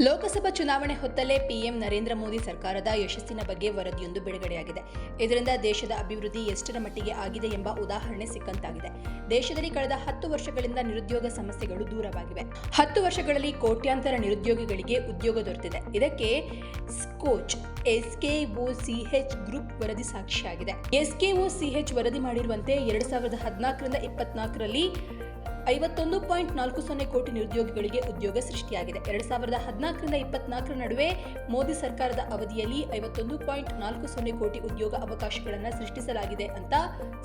ಲೋಕಸಭಾ ಚುನಾವಣೆ ಹೊತ್ತಲ್ಲೇ ಪಿಎಂ ನರೇಂದ್ರ ಮೋದಿ ಸರ್ಕಾರದ ಯಶಸ್ಸಿನ ಬಗ್ಗೆ ವರದಿಯೊಂದು ಬಿಡುಗಡೆಯಾಗಿದೆ. ಇದರಿಂದ ದೇಶದ ಅಭಿವೃದ್ಧಿ ಎಷ್ಟರ ಮಟ್ಟಿಗೆ ಆಗಿದೆ ಎಂಬ ಉದಾಹರಣೆ ಸಿಕ್ಕಂತಾಗಿದೆ. ದೇಶದಲ್ಲಿ ಕಳೆದ ಹತ್ತು ವರ್ಷಗಳಿಂದ ನಿರುದ್ಯೋಗ ಸಮಸ್ಯೆಗಳು ದೂರವಾಗಿವೆ. ಹತ್ತು ವರ್ಷಗಳಲ್ಲಿ ಕೋಟ್ಯಾಂತರ ನಿರುದ್ಯೋಗಿಗಳಿಗೆ ಉದ್ಯೋಗ ದೊರೆತಿದೆ. ಇದಕ್ಕೆ ಸ್ಕೋಚ್, ಎಸ್ಕೆಒಸಿಎಚ್ ಗ್ರೂಪ್ ವರದಿ ಸಾಕ್ಷಿಯಾಗಿದೆ. ಎಸ್ಕೆಒಸಿಎಚ್ ವರದಿ ಮಾಡಿರುವಂತೆ ಎರಡು ಸಾವಿರದ ಹದಿನಾಲ್ಕರಿಂದ ಇಪ್ಪತ್ನಾಲ್ಕರಲ್ಲಿ ಐವತ್ತೊಂದು ಪಾಯಿಂಟ್ ನಾಲ್ಕು ಸೊನ್ನೆ ಕೋಟಿ ನಿರುದ್ಯೋಗಿಗಳಿಗೆ ಉದ್ಯೋಗ ಸೃಷ್ಟಿಯಾಗಿದೆ. ಎರಡ್ ಸಾವಿರದ ಹದಿನಾಲ್ಕರಿಂದ ಇಪ್ಪತ್ನಾಲ್ಕರ ನಡುವೆ ಮೋದಿ ಸರ್ಕಾರದ ಅವಧಿಯಲ್ಲಿ ಐವತ್ತೊಂದು ಪಾಯಿಂಟ್ ನಾಲ್ಕು ಸೊನ್ನೆ ಕೋಟಿ ಉದ್ಯೋಗ ಅವಕಾಶಗಳನ್ನು ಸೃಷ್ಟಿಸಲಾಗಿದೆ ಅಂತ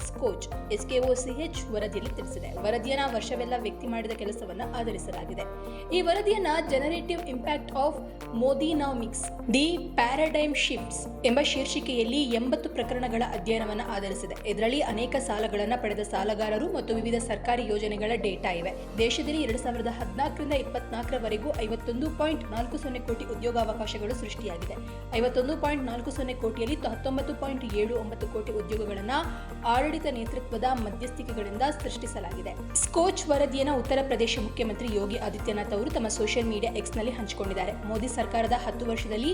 ಸ್ಕೋಚ್ ಎಸ್ಕೆಒಸಿಎಚ್ ವರದಿಯಲ್ಲಿ ತಿಳಿಸಿದೆ. ವರದಿಯನ್ನ ವರ್ಷವೆಲ್ಲ ವ್ಯಕ್ತಿ ಮಾಡಿದ ಕೆಲಸವನ್ನ ಆಧರಿಸಲಾಗಿದೆ. ಈ ವರದಿಯನ್ನ generative impact of Modinomics the paradigm shifts ಎಂಬ ಶೀರ್ಷಿಕೆಯಲ್ಲಿ ಎಂಬತ್ತು ಪ್ರಕರಣಗಳ ಅಧ್ಯಯನವನ್ನು ಆಧರಿಸಿದೆ. ಇದರಲ್ಲಿ ಅನೇಕ ಸಾಲಗಳನ್ನು ಪಡೆದ ಸಾಲಗಾರರು ಮತ್ತು ವಿವಿಧ ಸರ್ಕಾರಿ ಯೋಜನೆಗಳ ಡೇಟಾ ಇವೆ. ದೇಶದಲ್ಲಿ ಎರಡು ಸಾವಿರದ ಹದಿನಾಲ್ಕರಿಂದ ಇಪ್ಪತ್ನಾಲ್ಕರವರೆಗೂ ಐವತ್ತೊಂದು ಪಾಯಿಂಟ್ ನಾಲ್ಕು ಸೊನ್ನೆ ಕೋಟಿ ಉದ್ಯೋಗಾವಕಾಶಗಳು ಸೃಷ್ಟಿಯಾಗಿದೆ. ಐವತ್ತೊಂದು ಪಾಯಿಂಟ್ ನಾಲ್ಕು ಸೊನ್ನೆ ಕೋಟಿಯಲ್ಲಿ ಹತ್ತೊಂಬತ್ತು ಪಾಯಿಂಟ್ ಏಳು ಒಂಬತ್ತು ಕೋಟಿ ಉದ್ಯೋಗಗಳನ್ನು ಆಡಳಿತ ನೇತೃತ್ವದ ಮಧ್ಯಸ್ಥಿಕೆಗಳಿಂದ ಸೃಷ್ಟಿಸಲಾಗಿದೆ. ಸ್ಕೋಚ್ ವರದಿಯನ್ನು ಉತ್ತರ ಪ್ರದೇಶ ಮುಖ್ಯಮಂತ್ರಿ ಯೋಗಿ ಆದಿತ್ಯನಾಥ್ ಅವರು ತಮ್ಮ ಸೋಷಿಯಲ್ ಮೀಡಿಯಾ ಎಕ್ಸ್ನಲ್ಲಿ ಹಂಚಿಕೊಂಡಿದ್ದಾರೆ. ಮೋದಿ ಸರ್ಕಾರದ ಹತ್ತು ವರ್ಷದಲ್ಲಿ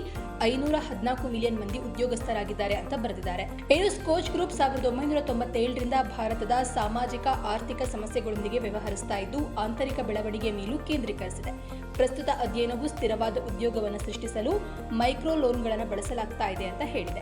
ಐನೂರ ಹದಿನಾಲ್ಕು ಮಿಲಿಯನ್ ಮಂದಿ ಉದ್ಯೋಗಸ್ಥರಾಗಿದ್ದಾರೆ ಅಂತ ಬರೆದಿದ್ದಾರೆ. ಇನ್ನು ಸ್ಕೋಚ್ ಗ್ರೂಪ್ ಸಾವಿರದ ಒಂಬೈನೂರ ತೊಂಬತ್ತೇಳರಿಂದ ಭಾರತದ ಸಾಮಾಜಿಕ, ಆರ್ಥಿಕ ಸಮಸ್ಯೆಗಳೊಂದಿಗೆ ವ್ಯವಹರಿಸ್ತಾ ಇದ್ದು ಆಂತರಿಕ ಬೆಳವಣಿಗೆ ಮೇಲೂ ಕೇಂದ್ರೀಕರಿಸಿದೆ. ಪ್ರಸ್ತುತ ಅಧ್ಯಯನವು ಸ್ಥಿರವಾದ ಉದ್ಯೋಗವನ್ನು ಸೃಷ್ಟಿಸಲು ಮೈಕ್ರೋ ಲೋನ್ಗಳನ್ನು ಬಳಸಲಾಗ್ತಾ ಇದೆ ಅಂತ ಹೇಳಿದೆ.